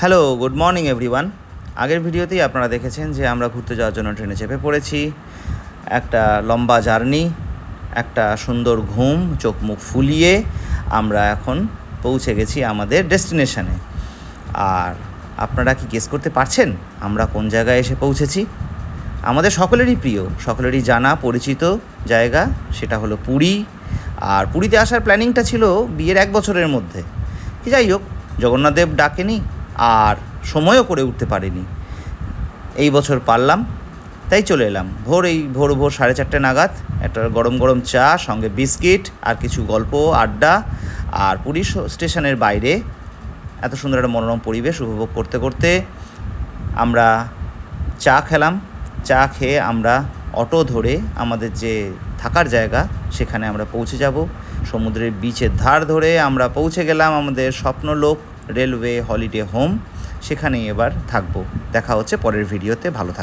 Hello good morning everyone আগের ভিডিওতেই আপনারা দেখেছেন যে আমরা ঘুরতে যাওয়ার জন্য ট্রেনে চেপে পড়েছি। একটা লম্বা জার্নি, একটা সুন্দর ঘুম, চোখ মুখ ফুলিয়ে আমরা এখন পৌঁছে গেছি আমাদের ডেস্টিনেশনে। আর আপনারা কি গেস করতে পারছেন আমরা কোন জায়গায় এসে পৌঁছেছি? আমাদের সকলেরই প্রিয়, সকলেরই জানা, পরিচিত জায়গা সেটা হলো পুরী। আর পুরীতে আসার প্ল্যানিংটা ছিল বিয়ের এক বছরের মধ্যে। কি যাই হোক জগন্নাথদেব ডাকেনি আর সময়ও করে উঠতে পারিনি। এই বছর পারলাম, তাই চলে এলাম। ভোর এই ভোর ভোর সাড়ে চারটে নাগাদ একটা গরম গরম চা, সঙ্গে বিস্কিট, আর কিছু গল্প, আড্ডা, আর পুরী স্টেশনের বাইরে। এত সুন্দর একটা মনোরম পরিবেশ উপভোগ করতে করতে আমরা চা খেলাম। চা খেয়ে আমরা অটো ধরে আমাদের যে থাকার জায়গা, সেখানে আমরা পৌঁছে যাব। সমুদ্রের বিচের ধার ধরে আমরা পৌঁছে গেলাম আমাদের স্বপ্নলোক রেলওয়ে হলিডে হোম সেখানেই এবার থাকব। দেখা হচ্ছে পরের ভিডিওতে ভালো থাকবে